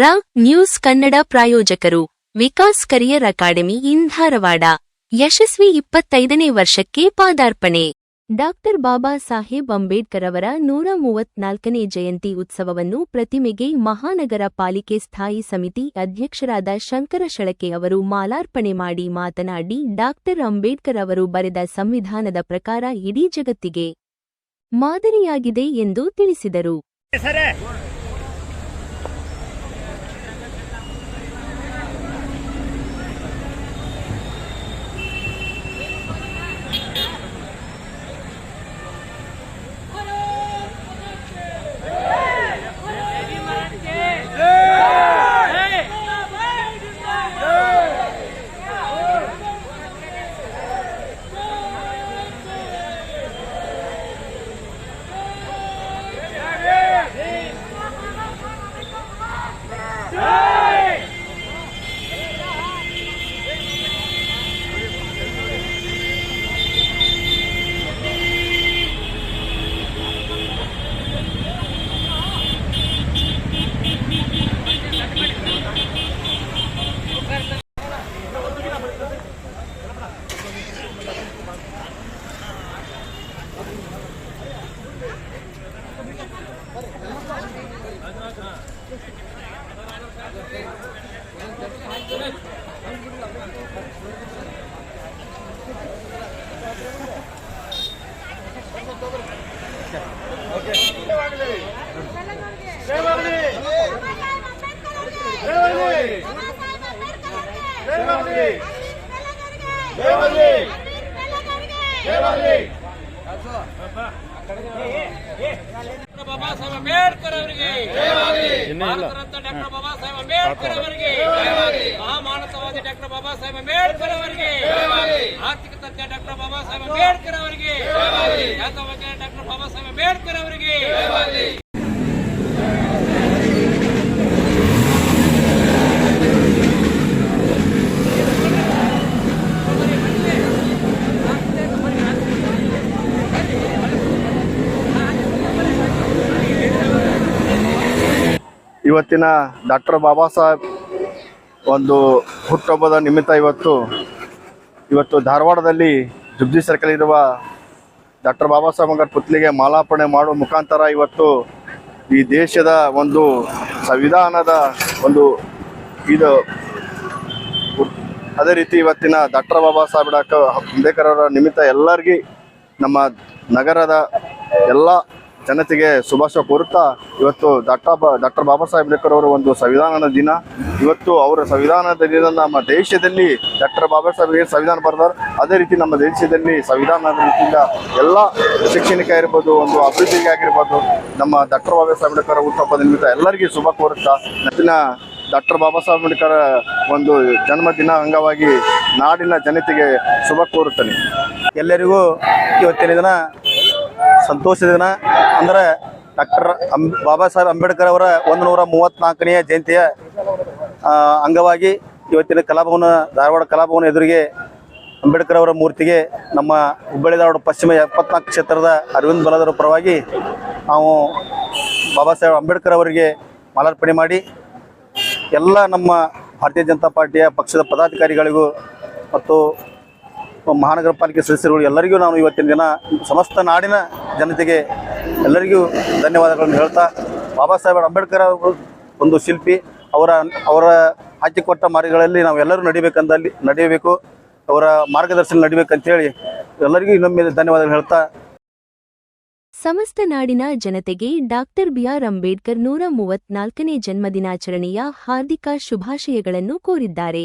ರ ನ್ಯೂಸ್ ಕನ್ನಡ ಪ್ರಾಯೋಜಕರು, Vikas career academy in Dharwad ಯಶಸ್ವಿ ಇಪ್ಪತ್ತೈದನೇ ವರ್ಷಕ್ಕೆ ಪಾದಾರ್ಪಣೆ. ಡಾಕ್ಟರ್ ಬಾಬಾ ಸಾಹೇಬ್ ಅಂಬೇಡ್ಕರ್ ಅವರ ನೂರ ಮೂವತ್ನಾಲ್ಕನೇ ಜಯಂತಿ ಉತ್ಸವವನ್ನು ಪ್ರತಿಮೆಗೆ ಮಹಾನಗರ ಪಾಲಿಕೆ ಸ್ಥಾಯಿ ಸಮಿತಿ ಅಧ್ಯಕ್ಷರಾದ ಶಂಕರ ಶಳಕೆ ಅವರು ಮಾಲಾರ್ಪಣೆ ಮಾಡಿ ಮಾತನಾಡಿ ಡಾಕ್ಟರ್ ಅಂಬೇಡ್ಕರ್ ಅವರು ಬರೆದ ಸಂವಿಧಾನದ ಪ್ರಕಾರ ಇಡೀ ಜಗತ್ತಿಗೆ ಮಾದರಿಯಾಗಿದೆ ಎಂದು ತಿಳಿಸಿದರು. ಡಾಕ್ಟರ್ ಬಾಬಾ ಸಾಹೇಬ್ ಅಂಬೇಡ್ಕರ್ ಅವರಿಗೆ. ಭಾರತ ರತ್ನ ಡಾಕ್ಟರ್ ಬಾಬಾ ಸಾಹೇಬ್ ಅಂಬೇಡ್ಕರ್ ಅವರಿಗೆ. ಮಹಾಮಾನಸವಾದಿ ಡಾಕ್ಟರ್ ಬಾಬಾ ಸಾಹೇಬ್ ಅಂಬೇಡ್ಕರ್ ಅವರಿಗೆ. ಆರ್ಥಿಕ ತಜ್ಞ ಡಾಕ್ಟರ್ ಬಾಬಾ ಸಾಹೇಬ್ ಅಂಬೇಡ್ಕರ್ ಅವರಿಗೆ ಖ್ಯಾತ ವೈಜ್ಞಾನಿಕ ಡಾಕ್ಟರ್ ಬಾಬಾ ಸಾಹೇಬ್ ಅಂಬೇಡ್ಕರ್ ಅವರಿಗೆ ಇವತ್ತಿನ ಡಾಕ್ಟರ್ ಬಾಬಾ ಸಾಹೇಬ್ ಒಂದು ಹುಟ್ಟುಹಬ್ಬದ ನಿಮಿತ್ತ ಇವತ್ತು ಇವತ್ತು ಧಾರವಾಡದಲ್ಲಿ ಜುಬ್ಜಿ ಸರ್ಕಲ್ ಇರುವ ಡಾಕ್ಟರ್ ಬಾಬಾ ಸಾಹೇಬ್ ಅಂಬೇಡ್ಕರ್ ಪುತ್ಲಿಗೆ ಮಾಲಾರ್ಪಣೆ ಮಾಡುವ ಮುಖಾಂತರ ಇವತ್ತು ಈ ದೇಶದ ಒಂದು ಸಂವಿಧಾನದ ಒಂದು ಇದು ಅದೇ ರೀತಿ ಇವತ್ತಿನ ಡಾಕ್ಟರ್ ಬಾಬಾ ಸಾಹೇಬ್, ಡಾಕ್ಟರ್ ಅಂಬೇಡ್ಕರ್ ಅವರ ನಿಮಿತ್ತ ಎಲ್ಲರಿಗೂ ನಮ್ಮ ನಗರದ ಎಲ್ಲ ಜನತೆಗೆ ಶುಭಾಶಯ ಕೋರುತ್ತಾ ಇವತ್ತು ಡಾಕ್ಟರ್ ಡಾಕ್ಟರ್ ಬಾಬಾ ಸಾಹೇಬ್ ಅಂಬೇಡ್ಕರ್ ಅವರ ಒಂದು ಸಂವಿಧಾನದ ದಿನ. ಇವತ್ತು ಅವರ ಸಂವಿಧಾನದ ದಿನ ನಮ್ಮ ದೇಶದಲ್ಲಿ ಡಾಕ್ಟರ್ ಬಾಬಾ ಸಾಹೇಬ್ ಏನು ಸಂವಿಧಾನ ಬರೆದಾರೆ ಅದೇ ರೀತಿ ನಮ್ಮ ದೇಶದಲ್ಲಿ ಸಂವಿಧಾನದ ರೀತಿಯಿಂದ ಎಲ್ಲ ಶೈಕ್ಷಣಿಕ ಆಗಿರ್ಬೋದು, ಒಂದು ಅಭಿವೃದ್ಧಿಗೆ ಆಗಿರ್ಬೋದು, ನಮ್ಮ ಡಾಕ್ಟರ್ ಬಾಬಾ ಸಾಹೇಬ್ ಅಂಬೇಡ್ಕರ್ ಹುಟ್ಟುಹಬ್ಬದ ನಿಮಿತ್ತ ಎಲ್ಲರಿಗೂ ಶುಭ ಕೋರುತ್ತಾ ದಿನ ಡಾಕ್ಟರ್ ಬಾಬಾ ಸಾಹೇಬ್ ಅಂಬೇಡ್ಕರ್ ಒಂದು ಜನ್ಮದಿನ ಅಂಗವಾಗಿ ನಾಡಿನ ಜನತೆಗೆ ಶುಭ ಕೋರುತ್ತೇನೆ. ಎಲ್ಲರಿಗೂ ಇವತ್ತಿನ ದಿನ ಸಂತೋಷದ ದಿನ ಅಂದರೆ ಡಾಕ್ಟರ್ ಅಂಬ್, ಬಾಬಾ ಸಾಹೇಬ್ ಅಂಬೇಡ್ಕರ್ ಅವರ ಒಂದು ನೂರ ಮೂವತ್ತ್ನಾಲ್ಕನೆಯ ಜಯಂತಿಯ ಅಂಗವಾಗಿ ಇವತ್ತಿನ ಕಲಾಭವನ, ಧಾರವಾಡ ಕಲಾಭವನ ಎದುರಿಗೆ ಅಂಬೇಡ್ಕರ್ ಅವರ ಮೂರ್ತಿಗೆ ನಮ್ಮ ಹುಬ್ಬಳ್ಳಿ ಧಾರವಾಡ ಪಶ್ಚಿಮ ಎಪ್ಪತ್ನಾಲ್ಕು ಕ್ಷೇತ್ರದ ಅರವಿಂದ್ ಬಲದವರ ಪರವಾಗಿ ನಾವು ಬಾಬಾ ಸಾಹೇಬ್ ಅಂಬೇಡ್ಕರ್ ಅವರಿಗೆ ಮಾಲಾರ್ಪಣೆ ಮಾಡಿ ಎಲ್ಲ ನಮ್ಮ ಭಾರತೀಯ ಜನತಾ ಪಾರ್ಟಿಯ ಪಕ್ಷದ ಪದಾಧಿಕಾರಿಗಳಿಗೂ ಮತ್ತು ಮಹಾನಗರ ಪಾಲಿಕೆ ಸದಸ್ಯರುಗಳು ಎಲ್ಲರಿಗೂ ನಾನು ಇವತ್ತಿನ ದಿನ ಸಮಸ್ತ ನಾಡಿನ ಜನತೆಗೆ ಎಲ್ಲರಿಗೂ ಧನ್ಯವಾದಗಳನ್ನು ಹೇಳ್ತಾ, ಬಾಬಾ ಸಾಹೇಬ್ ಅಂಬೇಡ್ಕರ್ ಅವರು ಒಂದು ಶಿಲ್ಪಿ, ಅವರ ಅವರ ಹಾಕಿಕೊಟ್ಟ ಮಾರ್ಗಗಳಲ್ಲಿ ನಾವೆಲ್ಲರೂ ನಡಿಬೇಕಂದಲ್ಲಿ, ನಡೆಯಬೇಕು, ಅವರ ಮಾರ್ಗದರ್ಶನ ನಡಿಬೇಕಂತೇಳಿ ಎಲ್ಲರಿಗೂ ಇನ್ನೊಮ್ಮೆ ಧನ್ಯವಾದಗಳು ಹೇಳ್ತಾ. ಸಮಸ್ತ ನಾಡಿನ ಜನತೆಗೆ ಡಾಕ್ಟರ್ ಬಿಆರ್ ಅಂಬೇಡ್ಕರ್ ನೂರ ಮೂವತ್ನಾಲ್ಕನೇ ಜನ್ಮದಿನಾಚರಣೆಯ ಹಾರ್ದಿಕ ಶುಭಾಶಯಗಳನ್ನು ಕೋರಿದ್ದಾರೆ.